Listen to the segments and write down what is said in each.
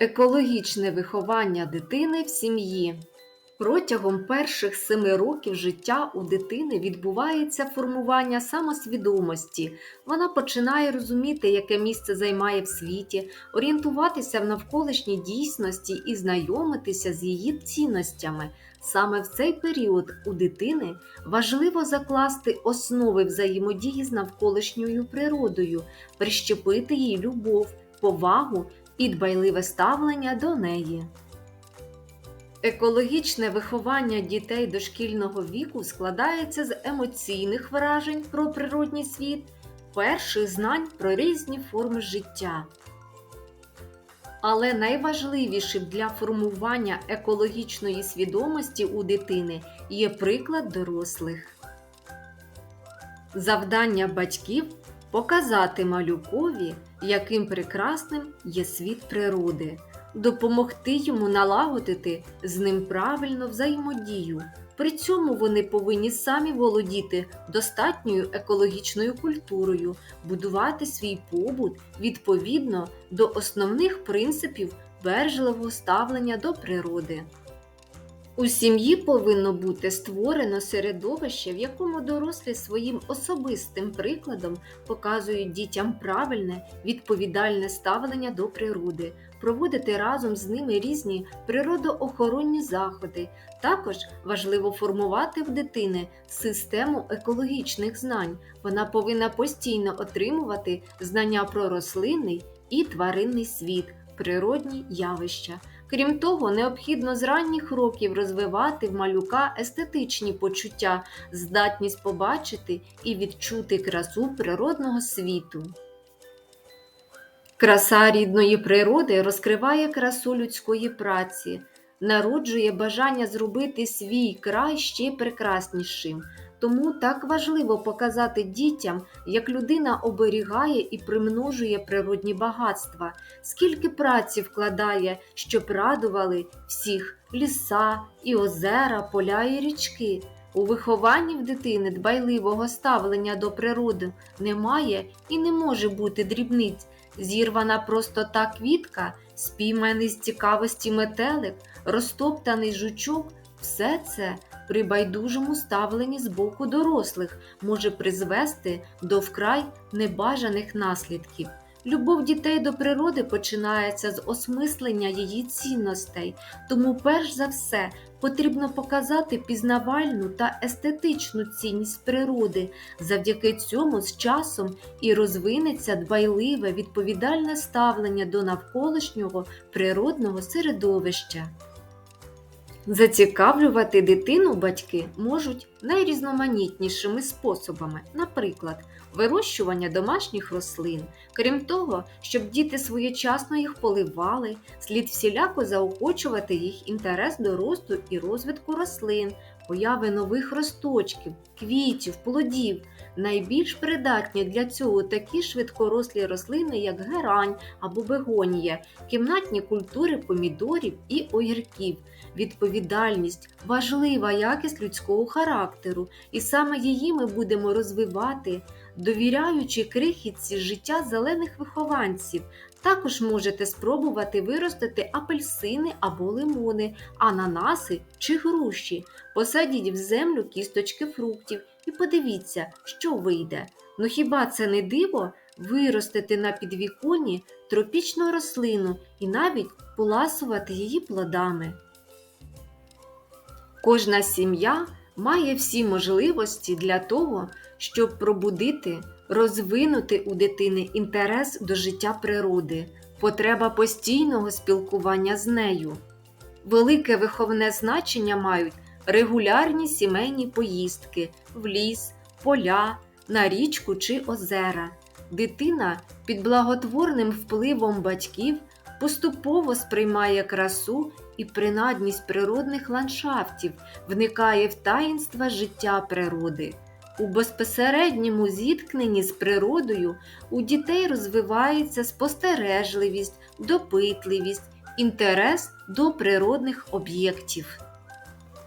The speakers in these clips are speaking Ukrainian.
Екологічне виховання дитини в сім'ї. Протягом перших семи років життя у дитини відбувається формування самосвідомості. Вона починає розуміти, яке місце займає в світі, орієнтуватися в навколишній дійсності і знайомитися з її цінностями. Саме в цей період у дитини важливо закласти основи взаємодії з навколишньою природою, прищепити їй любов, повагу і дбайливе ставлення до неї. Екологічне виховання дітей дошкільного віку складається з емоційних вражень про природній світ, перших знань про різні форми життя. Але найважливішим для формування екологічної свідомості у дитини є приклад дорослих. Завдання батьків показати малюкові, яким прекрасним є світ природи, допомогти йому налагодити з ним правильну взаємодію. При цьому вони повинні самі володіти достатньою екологічною культурою, будувати свій побут відповідно до основних принципів бережливого ставлення до природи. У сім'ї повинно бути створено середовище, в якому дорослі своїм особистим прикладом показують дітям правильне, відповідальне ставлення до природи, проводити разом з ними різні природоохоронні заходи. Також важливо формувати в дитини систему екологічних знань. Вона повинна постійно отримувати знання про рослинний і тваринний світ, природні явища. Крім того, необхідно з ранніх років розвивати в малюка естетичні почуття, здатність побачити і відчути красу природного світу. Краса рідної природи розкриває красу людської праці, народжує бажання зробити свій край ще прекраснішим. Тому так важливо показати дітям, як людина оберігає і примножує природні багатства, скільки праці вкладає, щоб радували всіх ліса і озера, поля і річки. У вихованні в дитини дбайливого ставлення до природи немає і не може бути дрібниць. Зірвана просто та квітка, спійманий з цікавості метелик, розтоптаний жучок все це при байдужому ставленні з боку дорослих може призвести до вкрай небажаних наслідків. Любов дітей до природи починається з осмислення її цінностей, тому перш за все потрібно показати пізнавальну та естетичну цінність природи. Завдяки цьому з часом і розвинеться дбайливе відповідальне ставлення до навколишнього природного середовища. Зацікавлювати дитину батьки можуть найрізноманітнішими способами, наприклад, вирощування домашніх рослин. Крім того, щоб діти своєчасно їх поливали, слід всіляко заохочувати їх інтерес до росту і розвитку рослин, появи нових росточків, квітів, плодів. Найбільш придатні для цього такі швидкорослі рослини, як герань або бегонія, кімнатні культури помідорів і огірків. Відповідальність важлива якість людського характеру, і саме її ми будемо розвивати, довіряючи крихітці життя зелених вихованців. Також можете спробувати виростити апельсини або лимони, ананаси чи груші. Посадіть в землю кісточки фруктів і подивіться, що вийде. Ну хіба це не диво виростити на підвіконні тропічну рослину і навіть поласувати її плодами? Кожна сім'я має всі можливості для того, щоб пробудити, розвинути у дитини інтерес до життя природи, потреба постійного спілкування з нею. Велике виховне значення мають регулярні сімейні поїздки в ліс, поля, на річку чи озера. Дитина під благотворним впливом батьків поступово сприймає красу і принадність природних ландшафтів, вникає в таїнства життя природи. У безпосередньому зіткненні з природою у дітей розвивається спостережливість, допитливість, інтерес до природних об'єктів.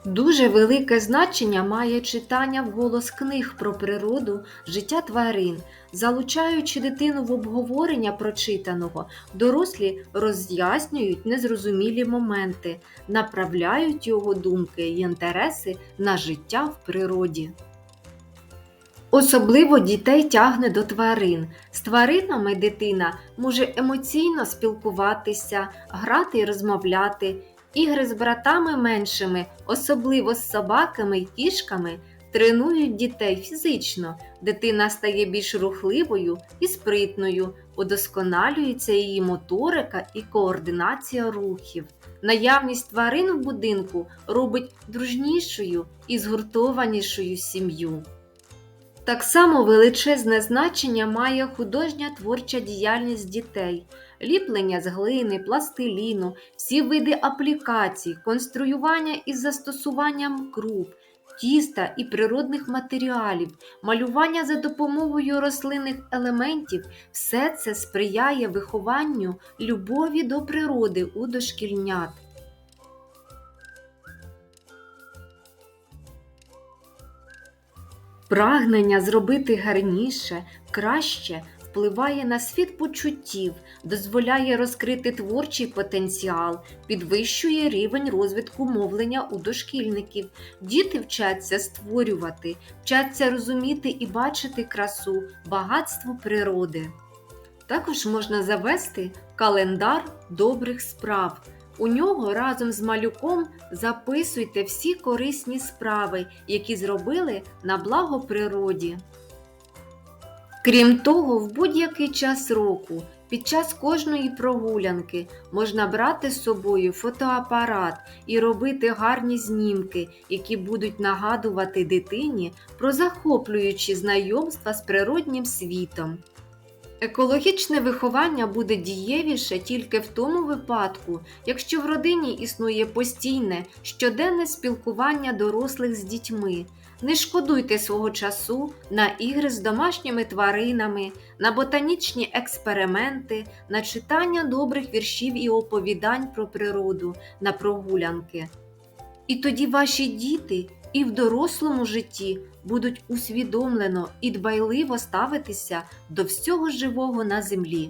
Дуже велике значення має читання вголос книг про природу, життя тварин. Залучаючи дитину в обговорення прочитаного, дорослі роз'яснюють незрозумілі моменти, направляють його думки й інтереси на життя в природі. Особливо дітей тягне до тварин. З тваринами дитина може емоційно спілкуватися, грати і розмовляти. Ігри з братами меншими, особливо з собаками й кішками, тренують дітей фізично. Дитина стає більш рухливою і спритною, удосконалюється її моторика і координація рухів. Наявність тварин в будинку робить дружнішою і згуртованішою сім'ю. Так само величезне значення має художня творча діяльність дітей, ліплення з глини, пластиліну, всі види аплікацій, конструювання із застосуванням круп, тіста і природних матеріалів, малювання за допомогою рослинних елементів все це сприяє вихованню любові до природи у дошкільнят. Прагнення зробити гарніше, краще впливає на світ почуттів, дозволяє розкрити творчий потенціал, підвищує рівень розвитку мовлення у дошкільників. Діти вчаться створювати, вчаться розуміти і бачити красу, багатство природи. Також можна завести календар добрих справ. У нього разом з малюком записуйте всі корисні справи, які зробили на благо природі. Крім того, в будь-який час року, під час кожної прогулянки можна брати з собою фотоапарат і робити гарні знімки, які будуть нагадувати дитині про захоплюючі знайомства з природнім світом. Екологічне виховання буде дієвіше тільки в тому випадку, якщо в родині існує постійне щоденне спілкування дорослих з дітьми. Не шкодуйте свого часу на ігри з домашніми тваринами, на ботанічні експерименти, на читання добрих віршів і оповідань про природу, на прогулянки. І тоді ваші діти і в дорослому житті будуть усвідомлено і дбайливо ставитися до всього живого на землі.